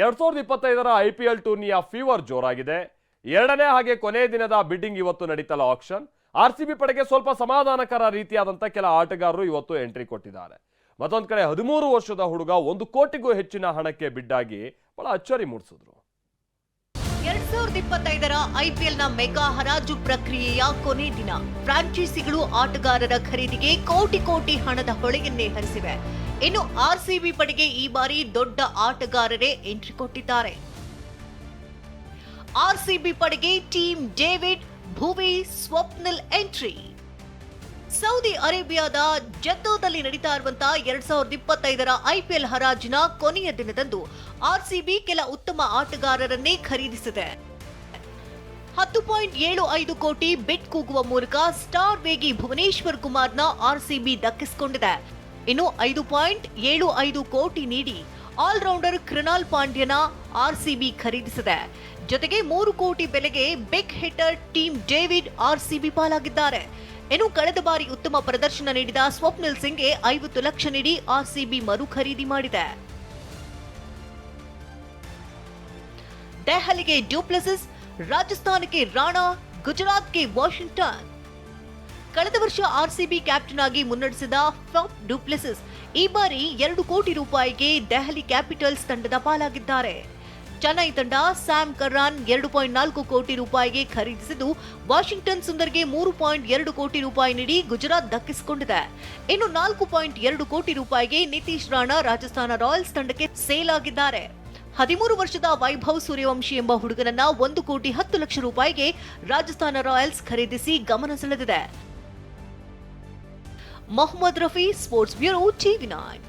ಎರಡ್ ಸಾವಿರದ ಇಪ್ಪತ್ತೈದರ ಐ ಪಿ ಎಲ್ ಟೂರ್ನಿಯ ಫೀವರ್ ಜೋರಾಗಿದೆ. ಎರಡನೇ ಹಾಗೆ ಕೊನೆಯ ದಿನದ ಬಿಡ್ಡಿಂಗ್ ಇವತ್ತು ನಡೀತಲ್ಲ ಆಕ್ಷನ್. ಆರ್ ಸಿ ಬಿ ಪಡೆಗೆ ಸ್ವಲ್ಪ ಸಮಾಧಾನಕರ ರೀತಿಯಾದಂಥ ಕೆಲ ಆಟಗಾರರು ಇವತ್ತು ಎಂಟ್ರಿ ಕೊಟ್ಟಿದ್ದಾರೆ. ಮತ್ತೊಂದ್ ಕಡೆ ಹದಿಮೂರು ವರ್ಷದ ಹುಡುಗ ಒಂದು ಕೋಟಿಗೂ ಹೆಚ್ಚಿನ ಹಣಕ್ಕೆ ಬಿಡ್ಡಾಗಿ ಬಹಳ ಅಚ್ಚರಿ ಮೂಡಿಸಿದ್ರು. ಎರಡ್ ಸಾವಿರದ ಇಪ್ಪತ್ತೈದರ ನ ಮೆಗಾ ಹರಾಜು ಪ್ರಕ್ರಿಯೆಯ ಕೊನೆ ದಿನ. ಫ್ರಾಂಚೈಸಿಗಳು ಆಟಗಾರರ ಖರೀದಿಗೆ ಕೋಟಿ ಕೋಟಿ ಹಣದ ಹೊಳೆಯನ್ನೇ ಹರಿಸಿವೆ. ಇನ್ನು ಆರ್ಸಿಬಿ ಪಡೆಗೆ ಈ ಬಾರಿ ದೊಡ್ಡ ಆಟಗಾರರೇ ಎಂಟ್ರಿ ಕೊಟ್ಟಿದ್ದಾರೆ. ಆರ್ಸಿಬಿ ಪಡೆಗೆ Tim David Bhuvi Swapnil entry. Saudi ಅರೇಬಿಯಾದ ಜದ್ದೋದಲ್ಲಿ ನಡೀತಾ ಇರುವಂತಹ ಎರಡ್ ಸಾವಿರದ ಇಪ್ಪತ್ತೈದರ ಐಪಿಎಲ್ ಹರಾಜಿನ ಕೊನೆಯ ದಿನದಂದು ಆರ್ಸಿಬಿ ಕೆಲ ಉತ್ತಮ ಆಟಗಾರರನ್ನೇ ಖರೀದಿಸಿದೆ. ಹತ್ತು ಪಾಯಿಂಟ್ ಏಳು ಐದು ಕೋಟಿ ಬಿಟ್ ಕೂಗುವ ಮೂಲಕ ಸ್ಟಾರ್ ವೇಗಿ ಭುವನೇಶ್ವರ್ ಕುಮಾರ್ನ ಆರ್ಸಿಬಿ ದಕ್ಕಿಸಿಕೊಂಡಿದೆ. ಇನ್ನು ಐದು ಪಾಯಿಂಟ್ ಏಳು ಐದು ಕೋಟಿ ನೀಡಿ ಆಲ್ರೌಂಡರ್ ಕೃಣಾಲ್ ಪಾಂಡ್ಯನ ಆರ್ಸಿಬಿ ಖರೀದಿಸಿದೆ. ಜೊತೆಗೆ ಮೂರು ಕೋಟಿ ಬೆಲೆಗೆ big hitter Tim David RCB ಪಾಲಾಗಿದ್ದಾರೆ. ಇನ್ನು ಕಳೆದ ಬಾರಿ ಉತ್ತಮ ಪ್ರದರ್ಶನ ನೀಡಿದ ಸ್ವಪ್ನಿಲ್ ಸಿಂಗ್ಗೆ ಐವತ್ತು ಲಕ್ಷ ನೀಡಿ ಆರ್ಸಿಬಿ ಮರು ಖರೀದಿ ಮಾಡಿದೆ. ದೆಹಲಿಗೆ ಡ್ಯೂಪ್ಲೆಸಿಸ್, ರಾಜಸ್ಥಾನಕ್ಕೆ ರಾಣಾ, ಗುಜರಾತ್ಗೆ ವಾಷಿಂಗ್ಟನ್. ಕಳೆದ ವರ್ಷ ಆರ್ಸಿಬಿ ಕ್ಯಾಪ್ಟನ್ ಆಗಿ ಮುನ್ನಡೆಸಿದ ಫಾಪ್ ಡ್ಯೂಪ್ಲೆಸಿಸ್, ಈ ಬಾರಿ ಎರಡು ಕೋಟಿ ರೂಪಾಯಿಗೆ ದೆಹಲಿ ಕ್ಯಾಪಿಟಲ್ಸ್ ತಂಡದ ಪಾಲಾಗಿದ್ದಾರೆ. ಚೆನ್ನೈ ತಂಡ ಸ್ಯಾಮ್ ಕರ್ರಾನ್ ಎರಡು ಪಾಯಿಂಟ್ ನಾಲ್ಕು ಕೋಟಿ ರೂಪಾಯಿಗೆ ಖರೀದಿಸಿದ್ದು, ವಾಷಿಂಗ್ಟನ್ ಸುಂದರ್ಗೆ ಮೂರು ಪಾಯಿಂಟ್ ಎರಡು ಕೋಟಿ ರೂಪಾಯಿ ನೀಡಿ ಗುಜರಾತ್ ದಕ್ಕಿಸಿಕೊಂಡಿದೆ. ಇನ್ನು ನಾಲ್ಕು ಪಾಯಿಂಟ್ ಎರಡು ಕೋಟಿ ರೂಪಾಯಿಗೆ ನಿತೀಶ್ ರಾಣಾ ರಾಜಸ್ಥಾನ ರಾಯಲ್ಸ್ ತಂಡಕ್ಕೆ ಸೇಲ್ ಆಗಿದ್ದಾರೆ. ಹದಿಮೂರು ವರ್ಷದ ವೈಭವ್ ಸೂರ್ಯವಂಶಿ ಎಂಬ ಹುಡುಗನನ್ನ ಒಂದು ಕೋಟಿ ಹತ್ತು ಲಕ್ಷ ರೂಪಾಯಿಗೆ ರಾಜಸ್ಥಾನ ರಾಯಲ್ಸ್ ಖರೀದಿಸಿ ಗಮನ ಸೆಳೆದಿದೆ. Mohammed Rafi sports bureau TV nine